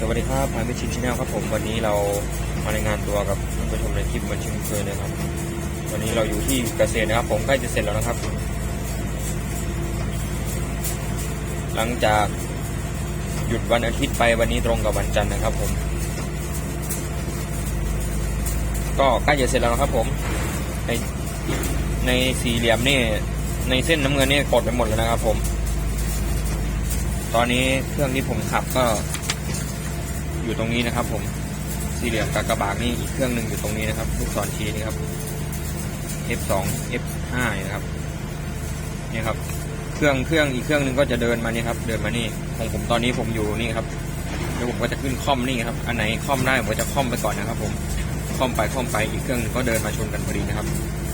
สวัสดีครับพายมิชินชแนลครับผม วันนี้เรามารายงานตัวกับท่านผู้ชมในคลิปมือนช่นเคยนะครับ วันนี้เราอยู่ที่เกษตรนะครับ ผมใกล้จะเสร็จแล้วนะครับ หลังจากหยุดวันอาทิตย์ไปวันนี้ตรงกับวันจันทร์นะครับ ผม ก็ใกล้จะเสร็จแล้วนะครับ ผม ในในสี่เหลี่ยมนี่ในเส้นน้ำเงินนี่กดไปหมดแล้วนะครับ ผม ตอนนี้เครื่องที่ผมขับก็ อยู่ตรงนี้นะครับ ผมสี่เหลี่ยมกากบาทนี่อีกเครื่องหนึ่งอยู่ตรงนี้นะครับลูกศรชี้นี่ครับ F2 F5 นะครับนี่ครับ เครื่องเครื่องอีกเครื่องหนึ่งก็จะเดินมานี่ครับ เดินมานี่ของผมตอนนี้ผมอยู่นี่ครับแล้วผมก็จะขึ้นคอมนี่ครับ อันไหนคอมได้ผมจะคอมไปก่อนนะครับ ผมคอมไปคอมไปอีกเครื่องหนึงก็เดินมาชนกันพอดีนะครับ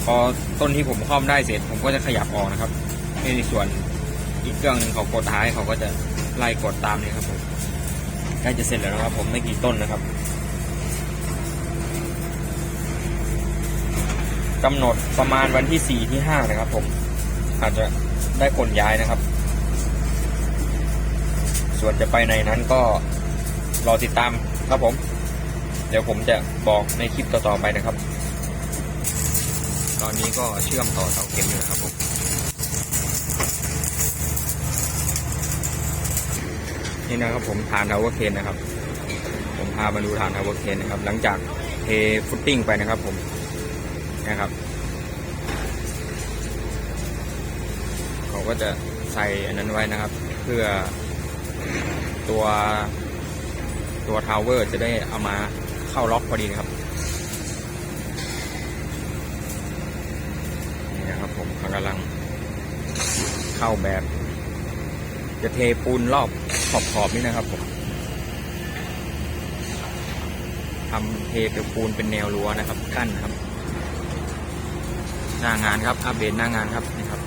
พอต้นที่ผมคอมได้เสร็จ ผมก็จะขยับออกนะครับในส่วนอีกเครื่องหนึ่งเขากดท้ายเขาก็จะไล่กดตามนี่ครับผม ใกล้จะเสร็จแล้วนะครับ ผมไม่กี่ต้นนะครับกำหนดประมาณวันที่สี่ที่ห้านะครับ ผมอาจจะได้คนย้ายนะครับ ส่วนจะไปไหนนั้นก็รอติดตามครับผม เดี๋ยวผมจะบอกในคลิปต่อๆไปนะครับ ตอนนี้ก็เชื่อมต่อเสาเข็มอยู่นะครับผม นี่นะครับผมฐานทาวเวอร์เคนนะครับ ผมพามาดูฐานทาวเวอร์เคนนะครับ หลังจากเทฟุตติ้งไปนะครับผมนะครับเขาก็จะใส่อันนั้นไว้นะครับ เพื่อตัวตัวทาวเวอร์จะได้เอามาเข้าล็อกพอดีนะครับนี่นะครับผมเขากำลังเข้าแบบ จะเทปูนรอบ ขอบขอบๆนี่นะครับผมทำเทเป็นปูนเป็นแนวรั้วนะครับ กั้นครับ หน้างานครับอัปเดตหน้างานครับนี่ครับ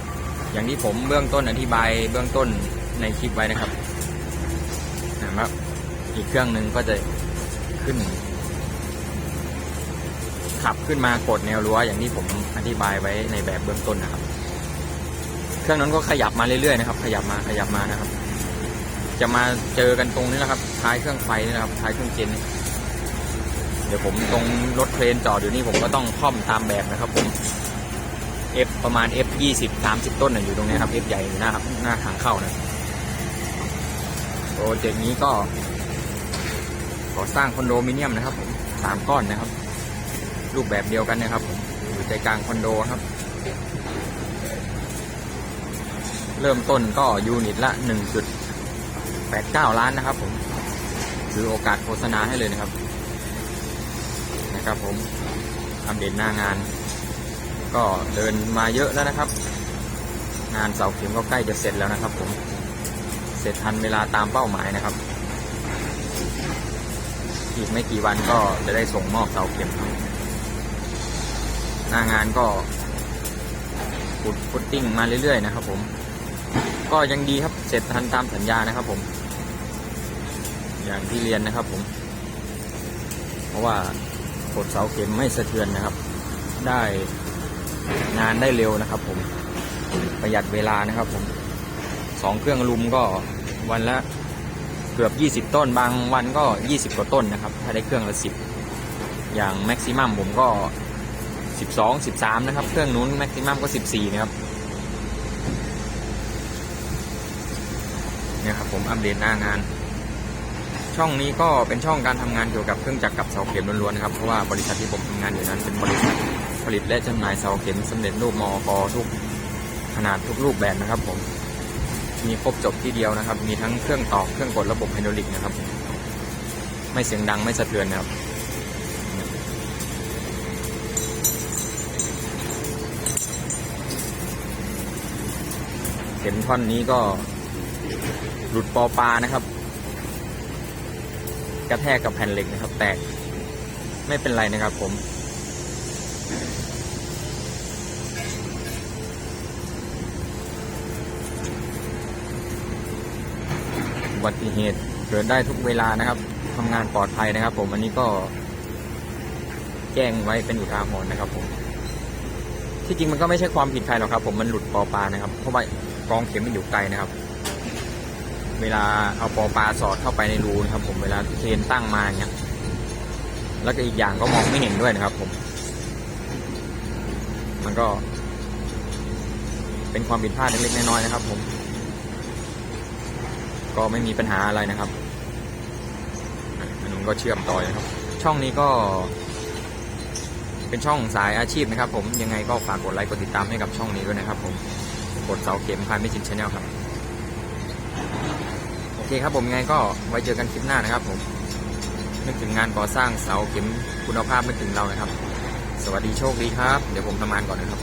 อย่างที่ผมเบื้องต้นอธิบายเบื้องต้นในคลิปไว้นะครับนะครับ อีกเครื่องหนึ่งก็จะขึ้น ขับขึ้นมากดแนวรั้วอย่างที่ผมอธิบายไว้ในแบบเบื้องต้นนะครับ เครื่องนั้นก็ขยับมาเรื่อยๆนะครับ ขยับมาขยับมานะครับ จะมาเจอกันตรงนี้นะครับ ท้ายเครื่องไฟนี่นะครับ ท้ายเครื่องเจนนี่เดี๋ยวผมตรงรถเครนจอดอยู่นี่ผมก็ต้องค่อมตามแบบนะครับผม F ประมาณ F ยี่สิบสามสิบต้นน่ะอยู่ตรงนี้ครับ F ใหญ่หน้าครับหน้าทางเข้านะโปรเจกต์นี้ก็ก่อสร้างคอนโดมิเนียมนะครับผมสามก้อนนะครับ รูปแบบเดียวกันนะครับผมอยู่ใจกลางคอนโดครับ เริ่มต้นก็ยูนิตละ 1.89ล้านนะครับผมถือโอกาสโฆษณาให้เลยนะครับ นะครับผมอัปเดตหน้างาน ก็เดินมาเยอะแล้วนะครับ งานเสาเข็มก็ใกล้จะเสร็จแล้วนะครับ ผม เสร็จทันเวลาตามเป้าหมายนะครับ อีกไม่กี่วันก็จะได้ส่งมอบเสาเข็มหน้างานก็ปุดฟุตติ้งมาเรื่อยๆนะครับ ผม ก็ยังดีครับเสร็จทันตามสัญญานะครับ ผม อย่างที่เรียนนะครับผม เพราะว่ากดเสาเข็มไม่สะเทือนนะครับ ได้งานได้เร็วนะครับ ผมประหยัดเวลานะครับผมสองเครื่องลุมก็วันละเกือบ 20 ต้น บางวันก็ 20 กว่าต้นนะครับ ถ้าได้เครื่องละ 10 อย่างแม็กซิมัมผมก็ 12 13 นะครับ เครื่องนู้นแม็กซิมัมก็ 14 นะครับเนี่ยครับผมอัปเดตหน้างาน ช่องนี้ก็เป็นช่องการทำงานเกี่ยวกับเครื่องจักรกับเสาเข็มล้วนๆนะครับเพราะว่าบริษัทที่ผมทำงานอยู่นั้นเป็นบริษัทผลิตและจำหน่ายเสาเข็มสำเร็จรูปมอกทุกขนาดทุกรูปแบบนะครับ ผมมีครบจบที่เดียวนะครับ มีทั้งเครื่องตอกเครื่องกดระบบไฮดรอลิกนะครับ ไม่เสียงดังไม่สะเทือนนะครับเข็มท่อนนี้ก็หลุดปอปลานะครับ กระแทกกับแผ่นเหล็กนะครับ แตกไม่เป็นไรนะครับผม อุบัติเหตุเกิดได้ทุกเวลานะครับทำงานปลอดภัยนะครับ ผมอันนี้ก็แจ้งไว้เป็นอุทาหรณ์นะครับ ผม ที่จริงมันก็ไม่ใช่ความผิดใครหรอกครับ ผมมันหลุดปอปลานะครับ เพราะว่ากองเข็มมันอยู่ไกลนะครับ เวลาเอาปอปลาสอดเข้าไปในรูนะครับ ผมเวลาเทนตั้งมาเงี้ย แล้วก็อีกอย่างก็มองไม่เห็นด้วยนะครับ ผม มันก็ เป็นความผิดพลาดเล็กๆน้อยๆนะครับ ผม ก็ไม่มีปัญหาอะไรนะครับอันนู้นก็เชื่อมต่อเลยครับ ช่องนี้ก็ เป็นช่องสายอาชีพนะครับ ผมยังไงก็ฝากกดไลค์กดติดตามให้กับช่องนี้ด้วยนะครับ ผมกดเสาเข็มพายไม่จินชาแนลครับ เคครับผมยังไงก็ไว้เจอกันคลิปหน้านะครับผมนึกถึงงานก่อสร้างเสาเข็มคุณภาพไม่ถึงเรานะครับ สวัสดีโชคดีครับ เดี๋ยวผมทำงานก่อนนะครับ